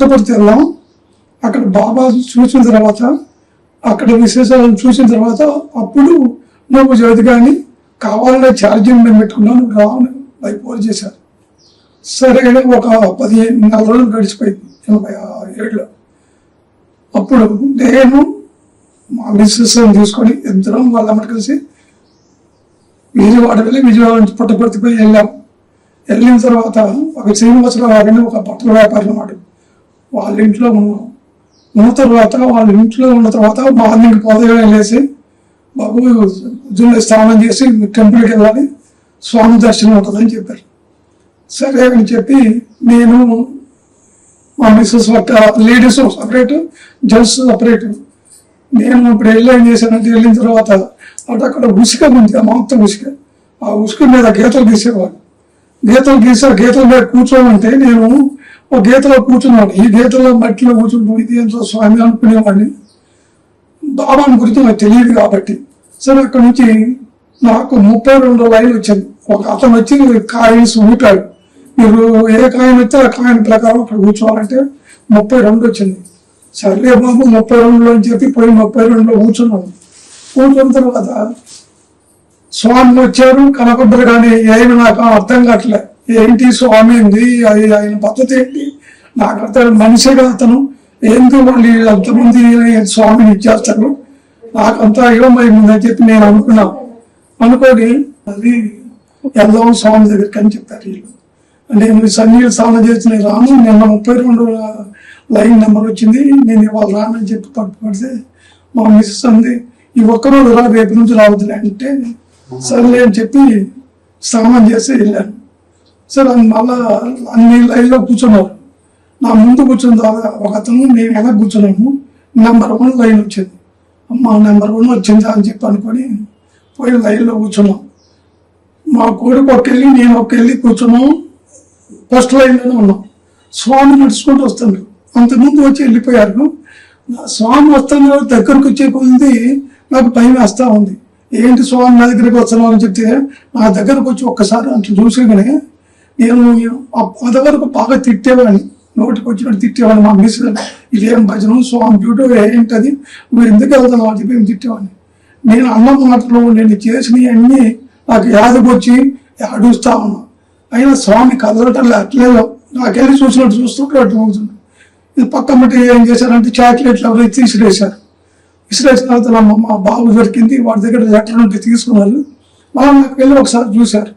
పుట్టపర్తి వెళ్ళాం అక్కడ బాబా చూసిన తర్వాత అక్కడ విశేషాలను చూసిన తర్వాత అప్పుడు నువ్వు జ్యోతి కానీ కావాలనే ఛార్జింగ్ నేను పెట్టుకున్నాను రాను బై ఫోన్ చేశారు. సరే ఒక పదిహేను నెల రోజులు గడిచిపోయింది ఎనభై ఏడులో. అప్పుడు నేను మా మిస్సెస్ తీసుకొని ఇద్దరం వాళ్ళమ్మటి కలిసి విజయవాడ వెళ్ళి విజయవాడ నుంచి పుట్టపర్తిపై వెళ్ళాం. వెళ్ళిన తర్వాత ఒక శ్రీనివాసరావు గారిని ఒక బట్టల వ్యాపారి అన్నమాట. వాళ్ళ ఇంట్లో ఉన్నాం ఉన్న తర్వాత వాళ్ళ ఇంట్లో ఉన్న తర్వాత మార్నింగ్ పొదగా వెళ్ళేసి బాబు ఉద్యోగంలో స్నానం చేసి టెంపుల్కి వెళ్ళాలి. స్వామి దర్శనం ఉంటుందని చెప్పారు. సరే అని చెప్పి నేను మా మిస్సెస్ ఒక లేడీస్ సపరేట్ జెంట్స్ సపరేట్ నేను ఇప్పుడు వెళ్ళి ఏం చేశానంటే వెళ్ళిన తర్వాత అటు అక్కడ ఉసుక ఉంది ఆ మొత్తం ఉసుక. ఆ ఉసుక మీద గీతలు గీసేవాడు గీతలు గీసే గీతల మీద కూర్చోమంటే నేను ఒక గీతలో కూర్చున్నాడు. ఈ గీతలో మట్టిలో కూర్చుంటాం ఇది ఎంతో స్వామి అనుకునేవాడిని? బాబాను గురించి నాకు తెలియదు కాబట్టి. సరే అక్కడి నుంచి నాకు ముప్పై రెండు లైన్లు వచ్చింది. ఒక అతను వచ్చి కాయిన్స్ ఊపాడు. మీరు ఏ కాయిన్ అయితే ఆ కాయిన్ ప్రకారం అక్కడ కూర్చోవాలంటే ముప్పై రెండు వచ్చింది. సర్లే బాబు ముప్పై రెండులో అని చెప్పి పోయి ముప్పై రెండులో కూర్చున్నాం. కూర్చున్న తర్వాత స్వామి వచ్చారు కనకొబ్బరి కానీ ఏమి నాకు అర్థం కావట్లేదు ఏంటి స్వామి ఏంది అది ఆయన పద్ధతి ఏంటి? నాకు అర్థం మనిషిగా అతను. ఎందుకు మళ్ళీ అంతమంది స్వామిని ఇచ్చేస్తాను నాకు అంతా ఇవ్వమైందని చెప్పి నేను అనుకున్నా. అనుకోని అది వెళ్దాం స్వామి దగ్గరికి అని చెప్పారు వీళ్ళు. నేను సన్నీళ్ళు స్నానం చేసిన రాను నిన్న ముప్పై రెండు లైన్ నెంబర్ వచ్చింది. నేను ఇవాళ రానని చెప్పి పట్టుపడితే మా మిస్సెస్ అంది ఈ ఒక్కరోజు రా రేపు నుంచి రావద్దులే అంటే సర్లే అని చెప్పి స్నానం చేసి వెళ్ళాను. సరే మళ్ళా అన్ని లైన్లో కూర్చున్నారు. నా ముందు కూర్చున్న తర్వాత ఒక అతను నేను ఎలా కూర్చున్నాము నెంబర్ వన్ లైన్ వచ్చింది. అమ్మ నెంబర్ వన్ వచ్చిందా అని చెప్పి అనుకొని పోయి లైన్లో కూర్చున్నాం. మా కొడుకు ఒక వెళ్ళి నేను ఒక వెళ్ళి కూర్చున్నాం. ఫస్ట్ లైన్లోనే ఉన్నాం. స్వామి నడుచుకుంటూ వస్తుండ్రు అంతకుముందు వచ్చి వెళ్ళిపోయారు. నా స్వామి వస్తున్న దగ్గరకు వచ్చే కొద్ది నాకు భయం వేస్తూ ఉంది. ఏంటి స్వామి నా దగ్గరికి వస్తున్నావు అని చెప్తే నా దగ్గరకు వచ్చి ఒక్కసారి అట్లా చూసేగానే నేను అంతవరకు బాగా తిట్టేవాడిని. నోటికి వచ్చినట్టు తిట్టేవాడిని మా మిస్ ఇదేం భజన స్వామి డ్యూటీ ఏంటది? మీరు ఎందుకు వెళ్తున్నావు అని చెప్పి తిట్టేవాడిని. నేను అన్న మాటలు నేను చేసినవన్నీ నాకు యాదకొచ్చి అడుగుతా ఉన్నా. అయినా స్వామి కదలటం అట్లే నాకెళ్ళి చూసినట్టు చూస్తుంటే అట్లా అవుతుంది ఇది పక్క మట్టి ఏం చేశారంటే చాక్లెట్లు ఎవరైతే తీసిరేశారు విసిరేసిన తర్వాత మా బాబు దొరికింది వాడి దగ్గర లెటర్ ఉంటే తీసుకున్నారు. వాళ్ళు నాకు వెళ్ళి ఒకసారి చూశారు.